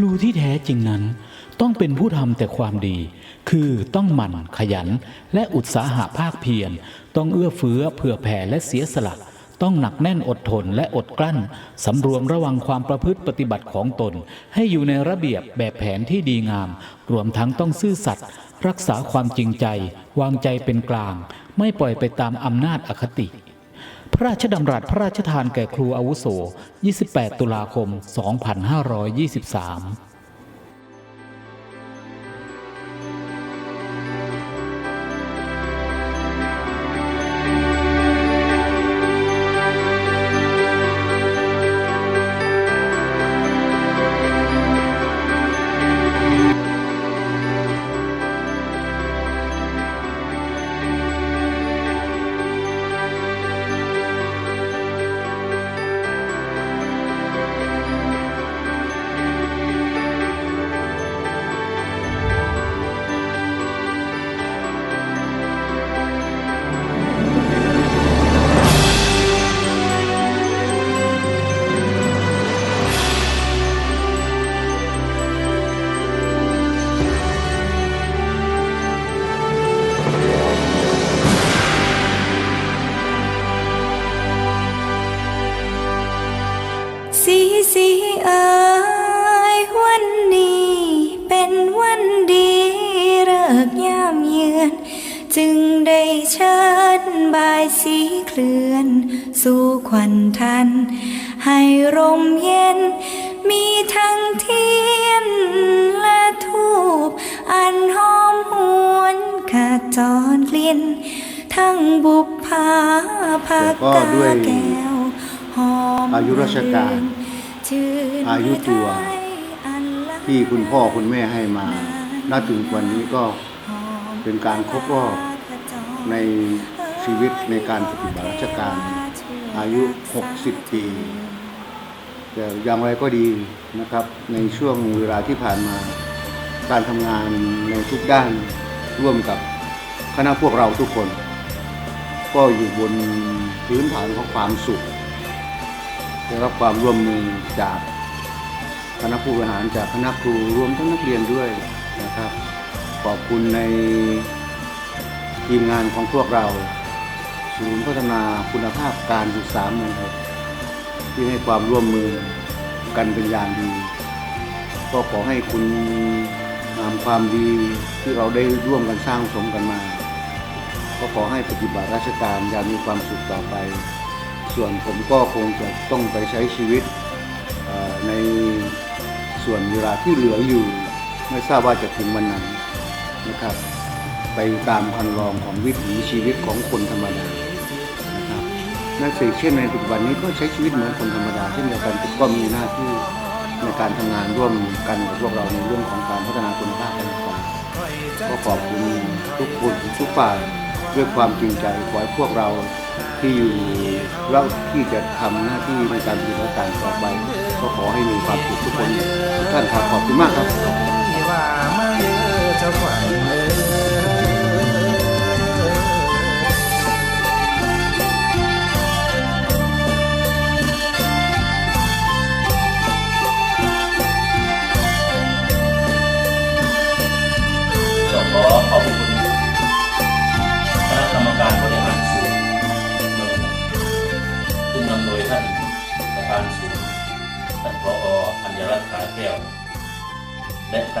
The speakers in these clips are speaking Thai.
รูที่แท้จริงนั้น ต้องเป็นผู้ทำแต่ความดี คือต้องหมั่นขยัน และอุตสาหะภาคเพียร ต้องเอื้อเฟื้อเผื่อแผ่และเสียสละ ต้องหนักแน่นอดทนและอดกลั้น สำรวมระวังความประพฤติปฏิบัติของตน ให้อยู่ในระเบียบแบบแผนที่ดีงาม รวมทั้งต้องซื่อสัตย์รักษาความจริงใจ วางใจเป็นกลาง ไม่ปล่อยไปตามอำนาจอคติ ระราชดำรัสพระราชทานแก่ครูอาวุโส 28 ตุลาคม 2523 จึงได้เชิญบายสีเคลื่อน สู่ขวัญทัน ให้ร่มเย็น มีทั้งเทียนและทูบอันหอมหวนขจรกลิ่น ทั้งบุพภาภาก็กาด้วยแก้วหอมอายุราชการชื่นอายุตัวอันละที่คุณพ่อคุณแม่ให้มาณถึงวันนี้ก็ เป็นการครบรอบในชีวิตในการปฏิบัติราชการอายุ 60 ปี แต่อย่างไรก็ดีนะครับ ในช่วงเวลาที่ผ่านมา การทำงานในทุกด้านร่วมกับคณะพวกเราทุกคน ก็อยู่บนพื้นฐานของความสุขได้รับความร่วมมือจากคณะผู้บริหารจากคณะครูรวมทั้งนักเรียนด้วยนะครับ ขอบคุณในทีมงานของพวกเรา ศูนย์พัฒนาคุณภาพการศึกษาเมืองครับที่ให้ความร่วมมือกันเป็นอย่างดี ก็ขอให้คุณงามความดีที่เราได้ร่วมกันสร้างสมกันมา ก็ขอให้ปฏิบัติราชการอย่างมีความสุขต่อไป ส่วนผมก็คงจะต้องไปใช้ชีวิตในส่วนเวลาที่เหลืออยู่ ไม่ทราบว่าจะถึงวันไหน นะครับ ไปตามคันลองของวิถีชีวิตของคนธรรมดานะครับนักเสกเช่นในปัจจุบันนี้ก็ใช้ชีวิตเหมือนคนธรรมดาเช่นเดียวกันก็มีหน้าที่ในการทำงานร่วมกันกับพวกเราในเรื่องของการพัฒนาคุณภาพการศึกษาก็ขอบคุณทุกคนทุกฝ่ายด้วยความจริงใจขอให้พวกเราที่อยู่แล้วที่จะทำหน้าที่ในการปฏิบัติการต่อไป ก็ขอให้มีความสุขทุกคนทุกท่านครับขอบคุณมากครับ ที่ว่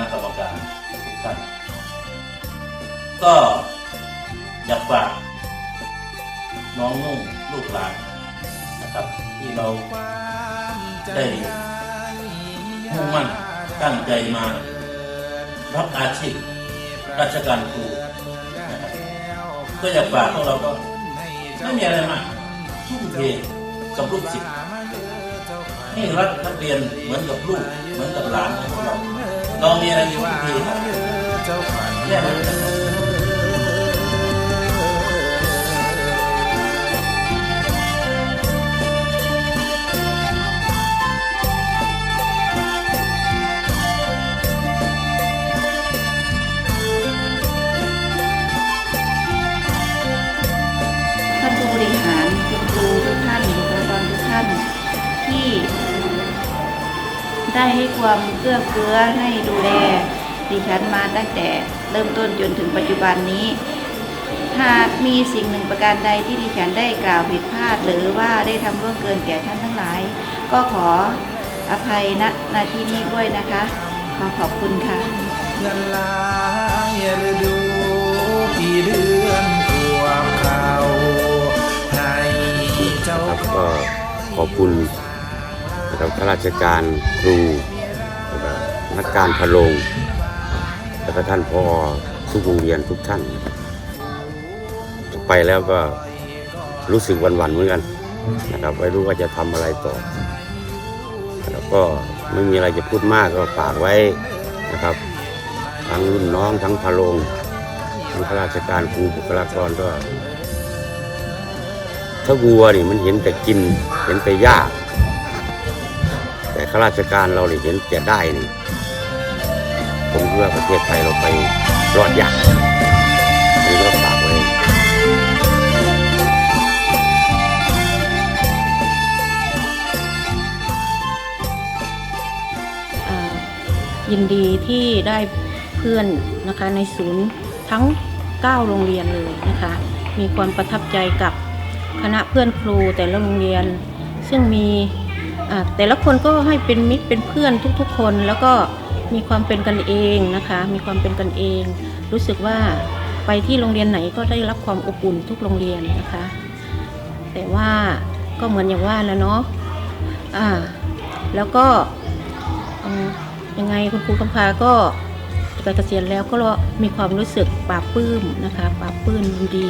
ณะกรรมการทุกท่านก็อยากฝากน้องนุ่งลูกหลานนะครับ ที่เราได้มุ่งมั่นตั้งใจมารับอาชีพราชการครูก็อยากฝากพวกเราก็ไม่มีอะไรมากทุ่มเทกับลูกศิษย์ให้รักนักเรียนเหมือนกับลูกเหมือนกับหลานของพวกเรา เรามีอะไรทุ่มเทครับเจ้าขวัญแค่นั้ ได้ให้ความเอื้อเฟื้อให้ดูแลดิฉันมาตั้งแต่เริ่มต้นจนถึงปัจจุบันนี้ หากมีสิ่งหนึ่งประการใดที่ดิฉันได้กล่าวผิดพลาด หรือว่าได้ทำร่วงเกินแก่ท่านทั้งหลาย ก็ขออภัยณนาที่นี้ด้วยนะคะ ขอขอบคุณค่ะเงินหลายฤดูปีเดือนรวมเขาให้เจ้าครับขก็อขอบคุณ นะครับข้าราชการครูนักการพะโรงแล้วก็ท่านพอทุกโรงเรียนทุกท่านนะไปแล้วก็รู้สึกวันๆเหมือนกันนะครับไม่รู้ว่าจะทำอะไรต่อ แล้วก็ไม่มีอะไรจะพูดมากก็ฝากไว้นะครับ ทั้งรุ่นน้องทั้งพะโรงทั้งข้าราชการครูบุคลากรก็ถ้าวัวนี่มันเห็นแต่กินเห็นแต่หญ้าแต่ ข้าราชการเราเนี่ยเห็นแต่ได้นี่ผมคิดว่าประเทศไทยเราไปรอดยากอันนี้ก็ฝากไว้ยินดีที่ได้เพื่อนนะคะในศูนย์ทั้ง 9 โรงเรียนเลยนะคะ มีความประทับใจกับคณะเพื่อนครูแต่ละโรงเรียน ซึ่งมี แต่ละคนก็ให้เป็นมิตรเป็นเพื่อนทุกๆ คน แล้วก็มีความเป็นกันเองนะคะ มีความเป็นกันเอง รู้สึกว่าไปที่โรงเรียนไหนก็ได้รับความอบอุ่นทุกโรงเรียนนะคะ แต่ว่าก็เหมือนอย่างว่าแล้วเนาะอ่า แล้วก็ยังไงคุณครูคำพาก็ไปเกษียณแล้วก็มีความรู้สึกปลาบปื้มนะคะปลาบปื้มยินดี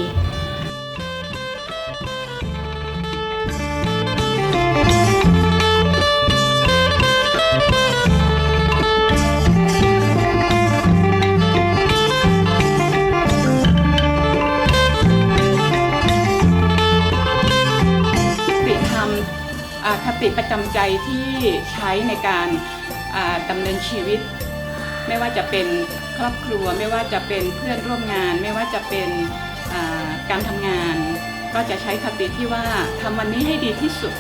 ติประจำใจที่ใช้ในการอ่าดำเนินชีวิต ไม่ว่าจะเป็นครอบครัว ไม่ว่าจะเป็นเพื่อนร่วมงาน ไม่ว่าจะเป็นการทำงาน ก็จะใช้คติที่ว่าทำวันนี้ให้ดีที่สุด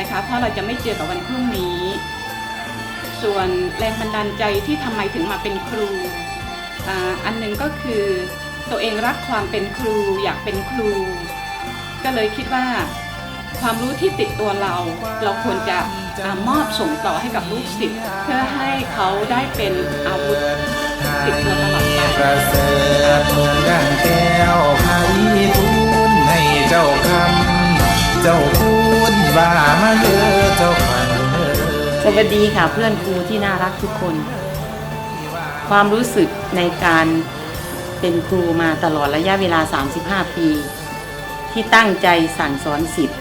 นะคะเพราะเราจะไม่เจอกับวันพรุ่งนี้ ส่วนแรงบันดาลใจที่ทำไมถึงมาเป็นครูออันหนึ่งก็คือตัวเองรักความเป็นครูอยากเป็นครู ก็เลยคิดว่า ความรู้ที่ติดตัวเรา เราควรจะอมอบส่งต่อให้กับลูกศิษย์เพื่อให้เขาได้เป็นอาวุธติดตัวตลอดไปประเสริฐเหมือนดังแก้วไพทูลให้เจ้าคำเจ้าคุณว่ามาเยอเจ้าขวัญเอ่ยสวัสดีค่ะเพื่อนครูที่น่ารักทุกคน ความรู้สึกในการเป็นครูมาตลอดระยะเวลา 35 ปี ที่ตั้งใจสั่งสอนสิทธิ์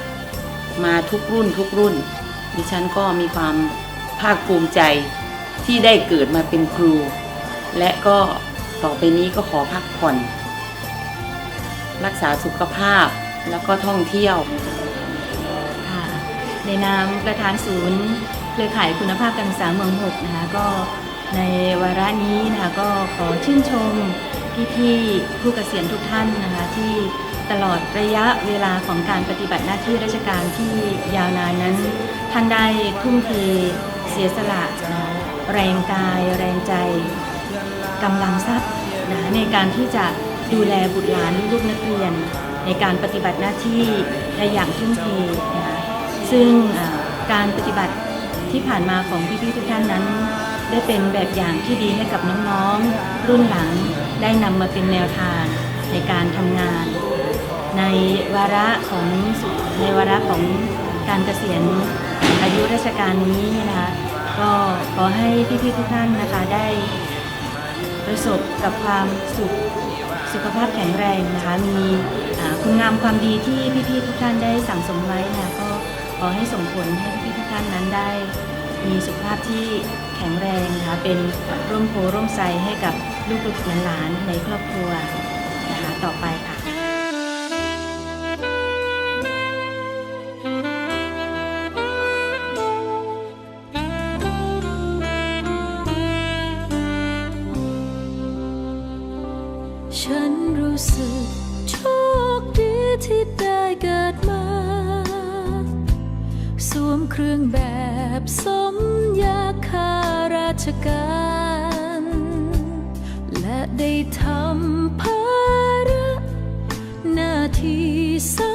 มาทุกรุ่นทุกรุ่น ดิฉันก็มีความภาคภูมิใจที่ได้เกิดมาเป็นครู และก็ต่อไปนี้ก็ขอพักผ่อน รักษาสุขภาพแล้วก็ท่องเที่ยวในนามประธานศูนย์เครือข่ายคุณภาพการศึกษาเมืองหกนะคะก็ในวาระนี้นะคะก็ขอชื่นชมพี่ๆผู้เกษียณทุกท่านนะคะที่ ตลอดระยะเวลาของการปฏิบัติหน้าที่ราชการที่ยาวนานนั้น ท่านได้ทุ่มเทเสียสละแรงกาย แรงใจกำลังทรัพย์นะในการที่จะดูแลบุตรหลานลูกนักเรียน ในการปฏิบัติหน้าที่ได้อย่างทุ่มเทนะซึ่งการปฏิบัติที่ผ่านมาของพี่ๆทุกท่านนั้น ได้เป็นแบบอย่างที่ดีให้กับน้องๆ รุ่นหลังได้นำมาเป็นแนวทางในการทำงาน ในวาระของในวาระของการเกษียณอายุราชการนี้นะคะก็ขอให้พี่ๆทุกท่านนะคะได้ประสบกับความสุขสุขภาพแข็งแรงนะคะมีคุณงามความดีที่พี่ๆทุกท่านได้สั่งสมไว้นะก็ขอให้ส่งผลให้พี่ๆทุกท่านนั้นได้มีสุขภาพที่แข็งแรงนะคะเป็นร่มโพร่มไทรให้กับลูกหลานในครอบครัวนะคะต่อไป สึกโชคดีที่ได้เกิดมา สวมเครื่องแบบสมยาคาราชการ และได้ทำภาระหน้าที่สำ